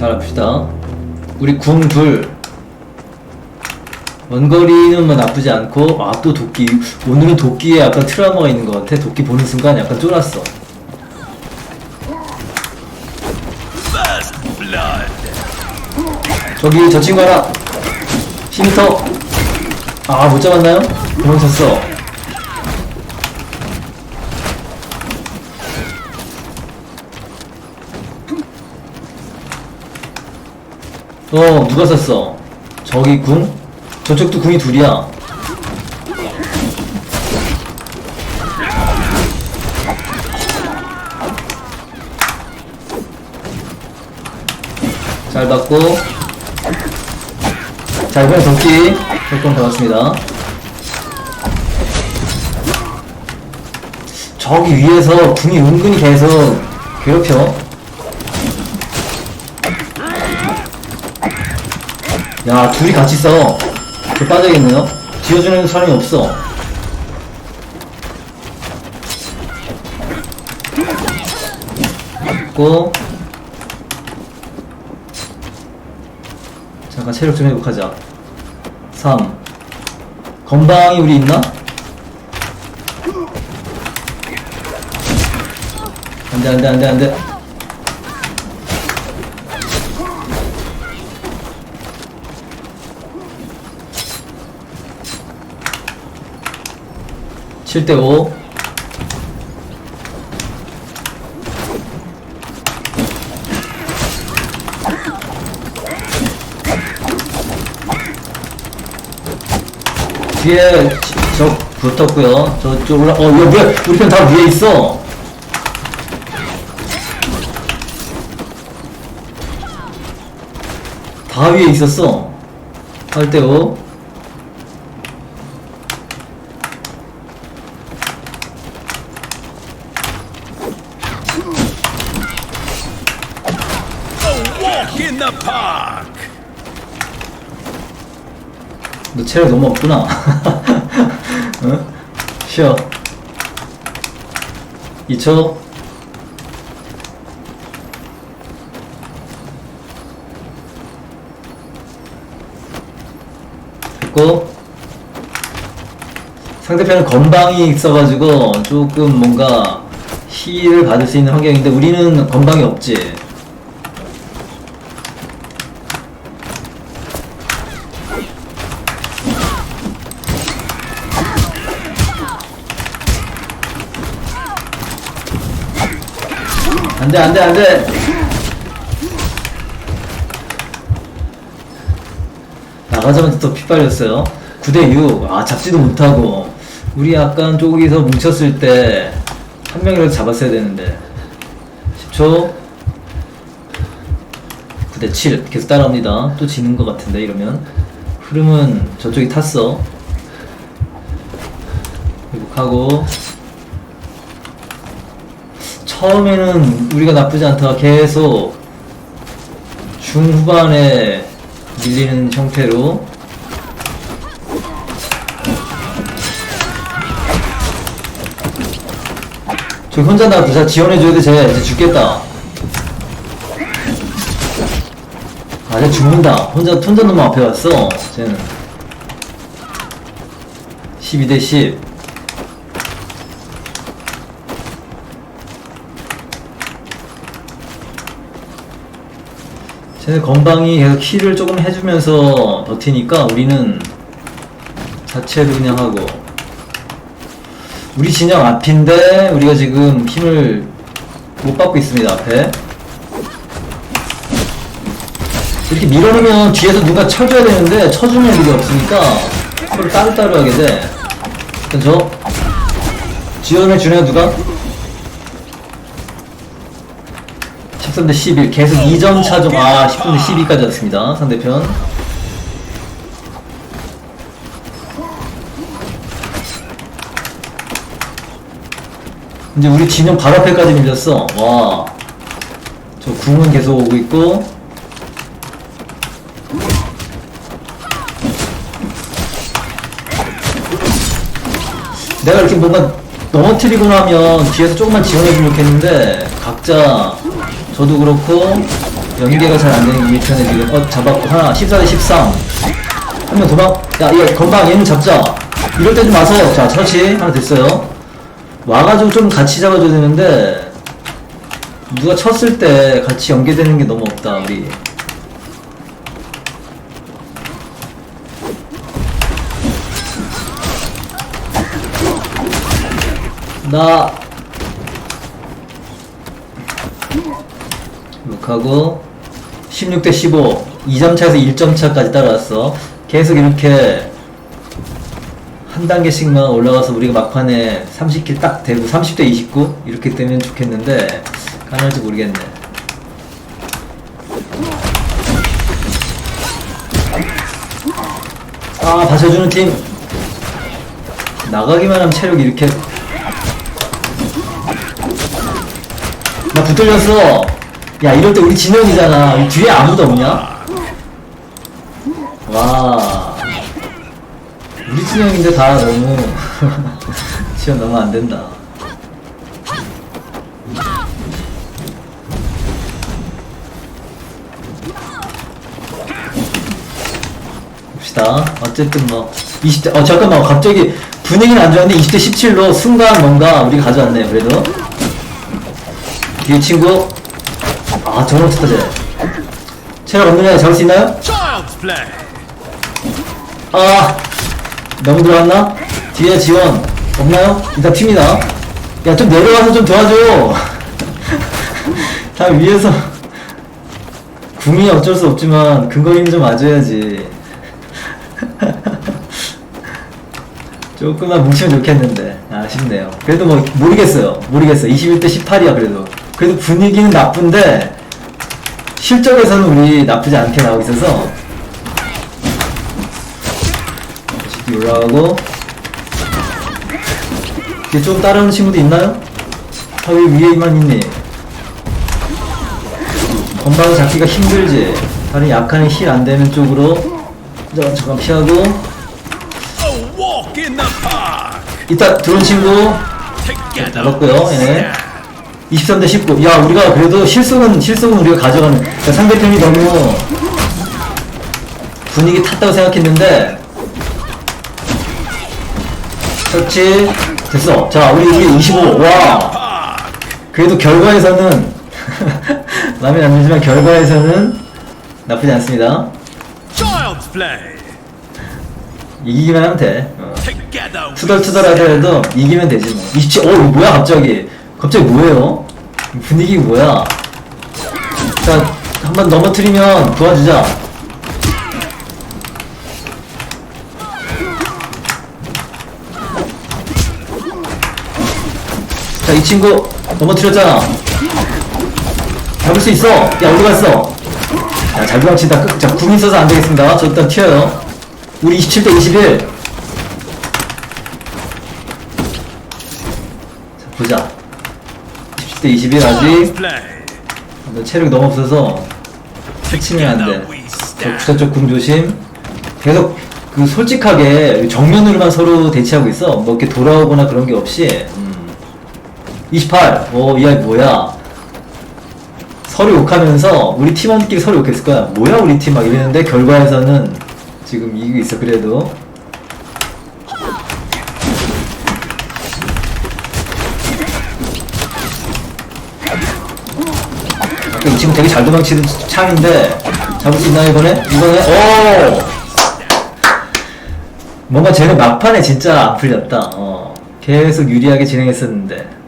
잘 합시다. 우리 궁 둘. 원거리는 뭐 나쁘지 않고, 아, 또 도끼. 오늘은 도끼에 약간 트라우마가 있는 것 같아. 도끼 보는 순간 약간 쫄았어. 저기, 저 친구 하나. 시미터. 아, 못 잡았나요? 도망쳤어. 어, 누가 썼어? 저기 궁? 저쪽도 궁이 둘이야. 잘 받고. 자, 이번엔 도끼. 조금 받았습니다. 저기 위에서 궁이 은근히 계속 괴롭혀. 야, 둘이 같이 써. 저 빠져야겠네요. 지어주는 사람이 없어. 있고. 잠깐 체력 좀 회복하자. 3. 건방이 우리 있나? 안 돼, 안 돼, 안 돼, 안 돼. 칠대 5. 뒤에 저 붙었고요. 저쪽 올라. 어, 여기 뭐야? 우리 편 다 위에 있어. 다 위에 있었어. 8대 5. Walk in the park. 너 체력 너무 없구나. 응? 쉬어. 2초. 됐고. 상대편은 건방이 있어가지고 조금 뭔가 힐을 받을 수 있는 환경인데 우리는 건방이 없지. 안돼 안돼 안돼. 나가자마자 또 피 빨렸어요. 9대6 아 잡지도 못하고. 우리 약간 저기서 뭉쳤을 때 한 명이라도 잡았어야 되는데. 10초. 9대7 계속 따라옵니다. 또 지는 것 같은데 이러면. 흐름은 저쪽이 탔어. 회복하고 처음에는 우리가 나쁘지 않다가 계속 중후반에 밀리는 형태로 저 혼자 나 부사 지원해줘야 돼, 쟤. 이제 죽겠다. 아, 쟤 죽는다. 혼자, 혼자 너무 앞에 왔어. 쟤는. 12대 10. 쟤네 건방이 계속 힐을 조금 해주면서 버티니까 우리는 자체로 그냥 하고. 우리 진영 앞인데 우리가 지금 힘을 못 받고 있습니다 앞에. 이렇게 밀어놓으면 뒤에서 누가 쳐줘야 되는데 쳐주는 일이 없으니까 서로 따로따로 하게 돼. 지원을 주네요 누가? 13대 11 계속 2점 차좀 아 10분대 12까지 왔습니다 상대편. 이제 우리 진영 바로 앞에까지 밀렸어. 와저 궁은 계속 오고 있고. 내가 이렇게 뭔가 넘어뜨리고 나면 뒤에서 조금만 지원해주면 좋겠는데 각자 저도 그렇고 연계가 잘 안 되는 이 편에 지금 어 잡았고. 하나 14대 13 한 명 도망 야 이거 건방 얘는 잡자. 이럴 때 좀 와서 자 처치 하나 됐어요. 와가지고 좀 같이 잡아줘야 되는데 누가 쳤을 때 같이 연계되는 게 너무 없다 우리. 나 룩하고 16대 15 2점 차에서 1점 차까지 따라왔어. 계속 이렇게 한 단계씩만 올라가서 우리가 막판에 30킬 딱 되고 30대 29 이렇게 되면 좋겠는데 가능할지 모르겠네. 아 받쳐주는 팀. 나가기만 하면 체력이 이렇게. 나 붙들렸어 야 이럴 때 우리 진영이잖아 이 뒤에 아무도 없냐? 와 우리 진영인데 다 너무 지원 너무 안 된다. 봅시다. 어쨌든 뭐 20대 어 잠깐만 갑자기 분위기는 안 좋았는데 20대 17로 순간 뭔가 우리가 가져왔네 그래도 뒤에 친구 아 저런 스타제 체력 없는 애 잡을 수 있나요? 아 너무 들어갔나? 뒤에 지원. 없나요? 일단 팀이다. 야 좀 내려가서 좀 도와줘. 다 위에서. 궁이 어쩔 수 없지만 근거 힘좀 와줘야지. 조금만 뭉치면 좋겠는데. 아쉽네요. 그래도 뭐 모르겠어요. 모르겠어 21대 18이야 그래도. 그래도 분위기는 나쁜데 실적에서는 우리 나쁘지 않게 나오고 있어서 다시 올라가고 이게 좀 따라오는 친구도 있나요? 아, 왜 위에만 있니? 건방을 잡기가 힘들지. 다른 약한 힐안 되는 쪽으로 자, 잠깐 피하고. 이따 들어온 친구. 잡았고요. stand. 23대 19. 야, 우리가 그래도 실속은, 실속은 우리가 가져가는. 그러니까 상대편이 너무 분위기 탔다고 생각했는데. 그렇지. 됐어. 자, 우리 이게 25. 와. 그래도 결과에서는, 마음에 안 들지만 결과에서는 나쁘지 않습니다. 이기기만 하면 돼. 어. 투덜투덜 하더라도 이기면 되지 뭐. 27, 어, 뭐야, 갑자기. 갑자기 뭐예요? 분위기 뭐야? 자, 한 번 넘어뜨리면 도와주자. 자, 이 친구 넘어뜨렸잖아. 잡을 수 있어. 야, 어디 갔어? 야, 잘 도망친다. 끝. 자, 궁 있어서 안 되겠습니다. 저 일단 튀어요. 우리 27대 21. 자, 보자. 10대 21 아직 play. 너 체력이 너무 없어서 해치면 안 돼. we 저 stand. 구사 쪽 궁 조심. 계속 그 솔직하게 정면으로만 서로 대치하고 있어. 뭐 이렇게 돌아오거나 그런 게 없이. 음. 28. 오, 이 아이 뭐야? 서로 욕하면서 우리 팀원끼리 서로 욕했을 거야. 뭐야 우리 팀 막 이랬는데 결과에서는 지금 이기고 있어 그래도. 이 친구 되게 잘 도망치는 창인데 잡을 수 있나요 이번에? 이번에? 오! 뭔가 쟤는 막판에 진짜 안 풀렸다. 어. 계속 유리하게 진행했었는데.